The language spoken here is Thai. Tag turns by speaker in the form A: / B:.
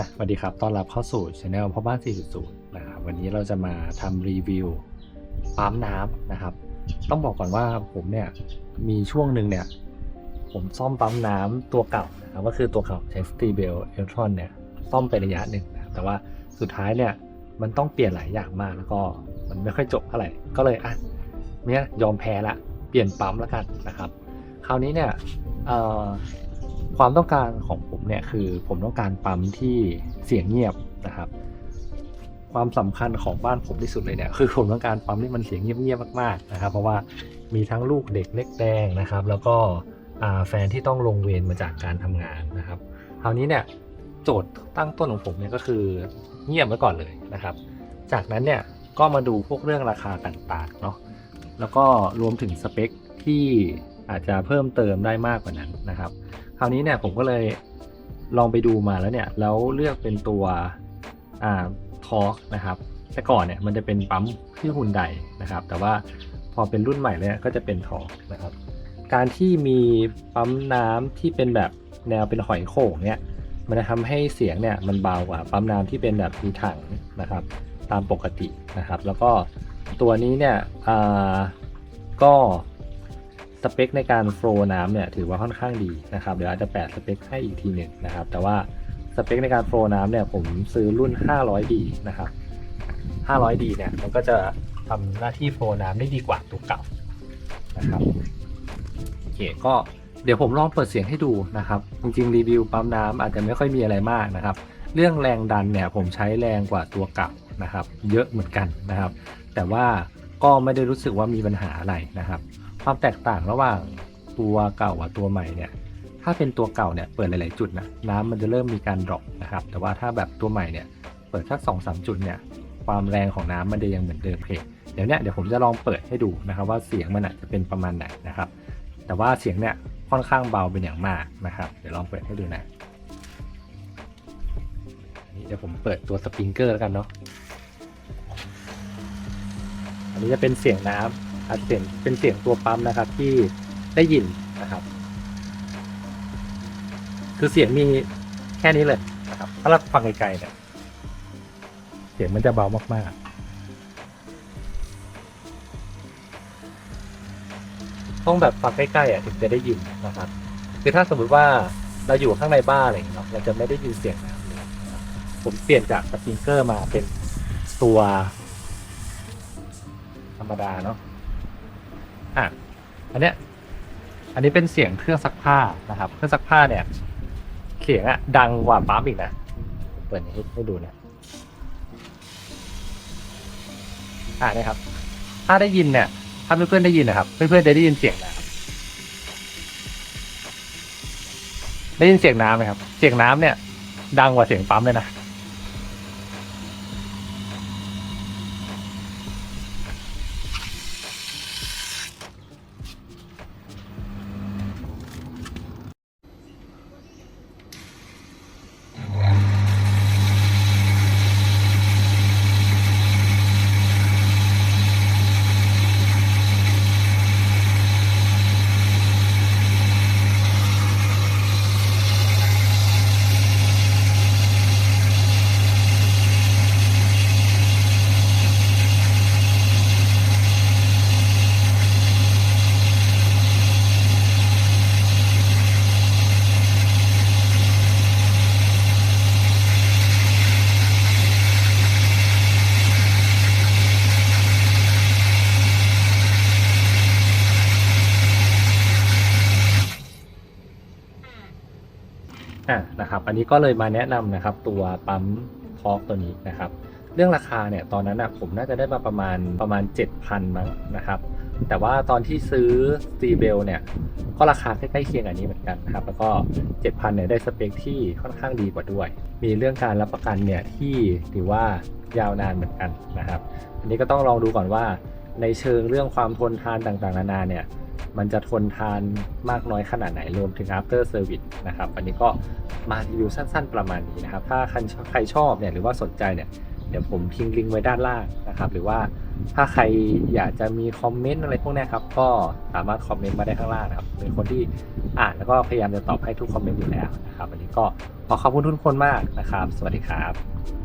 A: อะสวัสดีครับ ต้อนรับเข้าสู่ช anel พ่อบ้าน 4.0 นะครับ วันนี้เราจะมาทำรีวิวปั๊มน้ำนะครับ ต้องบอกก่อนว่าผมเนี่ยมีช่วงหนึ่งเนี่ย ผมซ่อมปั๊มน้ำตัวเก่านะครับก็คือตัวเก่าใช้ s t e e b e l Electron เนี่ยซ่อมไประยะหนึ่งนะแต่ว่าสุดท้ายเนี่ยมันต้องเปลี่ยนหลายอย่างมากแล้วก็มันไม่ค่อยจบเท่าไหร่ก็เลยอะเนี่ยยอมแพ้ละเปลี่ยนปั๊มแล้วกันนะครับ คราวนี้เนี่ยเอ่อ ความต้องการของผมเนี่ยคือผมต้องการปั๊มที่เสียงเงียบนะครับ ความสำคัญของบ้านผมที่สุดเลยเนี่ยคือผมต้องการปั๊มที่มันเสียงเงียบๆมากๆนะครับ เพราะว่ามีทั้งลูกเด็กเล็กแดงนะครับ แล้วก็แฟนที่ต้องลงเวรมาจากการทำงานนะครับ คราวนี้เนี่ยโจทย์ตั้งต้นของผมเนี่ยก็คือเงียบไว้ก่อนเลยนะครับ จากนั้นเนี่ยก็มาดูพวกเรื่องราคาต่างๆเนาะแล้วก็รวมถึงสเปคที่ อาจจะเพิ่มเติมได้มากกว่านั้นนะครับ คราวนี้เนี่ยผมก็เลยลองไปดูมาแล้วเนี่ยแล้วเลือกเป็นตัวอ่าทอร์กนะครับแต่ก่อนเนี่ยมันจะเป็นปั๊มที่หุ่นใดนะครับ แต่ว่าพอเป็นรุ่นใหม่เลยก็จะเป็นทอร์กนะครับ การที่มีปั๊มน้ำที่เป็นแบบแนวเป็นหอยโข่งเนี่ยมันจะทำให้เสียงเนี่ยมันเบากว่าปั๊มน้ำที่เป็นแบบมีถังนะครับ ตามปกตินะครับ แล้วก็ตัวนี้เนี่ยก็ สเปคในการโฟล์น้ำเนี่ยถือว่าค่อนข้างดีนะครับ เดี๋ยวอาจจะแปะสเปคให้อีกทีหนึ่งนะครับ แต่ว่าสเปคในการโฟล์น้ำเนี่ยผมซื้อรุ่น 500D นะครับ 500D เนี่ยมันก็จะทำหน้าที่โฟล์น้ำได้ดีกว่าตัวเก่านะครับโอเคก็เดี๋ยวผมลองเปิดเสียงให้ดูนะครับ จริงๆ รีวิวปั๊มน้ำอาจจะไม่ค่อยมีอะไรมากนะครับ เรื่องแรงดันเนี่ยผมใช้แรงกว่าตัวเก่านะครับ เยอะเหมือนกันนะครับ แต่ว่าก็ไม่ได้รู้สึกว่ามีปัญหาอะไรนะครับ ความแตกต่างระหว่างตัวเก่ากับตัวใหม่เนี่ยถ้าเป็นตัวเก่าเนี่ยเปิดหลาย ๆ จุดนะน้ำมันจะเริ่มมีการดรอปนะครับ แต่ว่าถ้าแบบตัวใหม่เนี่ยเปิดสักสองสามจุดเนี่ยความแรงของน้ำมันจะยังเหมือนเดิมเคเดี๋ยวเนี้ยเดี๋ยวผมจะลองเปิดให้ดูนะครับ ว่าเสียงมันอะจะเป็นประมาณไหนนะครับ แต่ว่าเสียงเนี่ยค่อนข้างเบาเป็นอย่างมากนะครับ เดี๋ยวลองเปิดให้ดูนะนี่เดี๋ยวผมเปิดตัวสปริงเกอร์แล้วกันเนาะอันนี้จะเป็นเสียงน้ำอัดเสียงเป็นเสียงตัวปั๊มนะครับที่ได้ยินนะครับ คือเสียงมีแค่นี้เลยนะครับ ถ้าเราฟังไกลๆเนี่ยเสียงมันจะเบามากๆ ต้องแบบฟังใกล้ๆอะถึงจะได้ยินนะครับ คือถ้าสมมุติว่าเราอยู่ข้างในบ้านอะไรอย่างเงี้ยเนาะเราจะไม่ได้ยินเสียงน้ำเลยนะครับผมเปลี่ยนจากสปริงเกอร์มาเป็นตัว ธรรมดาเนาะ อะอันเนี้ยอันนี้เป็นเสียงเครื่องซักผ้านะครับ เครื่องซักผ้าเนี่ยเสียงอะดังกว่าปั๊มอีกนะเปิดให้ให้ดูนะอ่านี่ครับ ถ้าได้ยินเนี่ย ถ้าเพื่อนๆได้ยินนะครับ เพื่อนๆจะได้ยินเสียงน้ำได้ยินเสียงน้ำไหมครับ เสียงน้ำเนี่ย ดังกว่าเสียงปั๊มเลยนะ อะนะครับอันนี้ก็เลยมาแนะนำนะครับตัวปั๊มทอกตัวนี้นะครับเรื่องราคาเนี่ยตอนนั้นอะผมน่าจะได้มาประมาณประมาณ 7,000มั้งนะครับ แต่ว่าตอนที่ซื้อ s t e e b e l เนี่ยก็ราคาใกล้ๆเคียงอันนี้เหมือนกันนะครับ แล้วก็ 7,000เนี่ยได้สเปคที่ค่อนข้างดีกว่าด้วย มีเรื่องการรับประกันเนี่ยที่ถือว่ายาวนานเหมือนกันนะครับ อันนี้ก็ต้องลองดูก่อนว่าในเชิงเรื่องความทนทานต่างๆ นานาเนี่ย มันจะทนทานมากน้อยขนาดไหนรวมถึง after service นะครับอันนี้ก็มารีวิวสั้นๆประมาณนี้นะครับ ถ้าใครชอบเนี่ยหรือว่าสนใจเนี่ยเดี๋ยวผมทิ้งลิงก์ไว้ด้านล่างนะครับ หรือว่าถ้าใครอยากจะมีคอมเมนต์อะไรพวกนี้ครับ ก็สามารถคอมเมนต์มาได้ข้างล่างนะครับ เป็นคนที่อ่านแล้วก็พยายามจะตอบให้ทุกคอมเมนต์อยู่แล้วนะครับ วันนี้ก็ขอขอบคุณทุกคนมากนะครับ สวัสดีครับ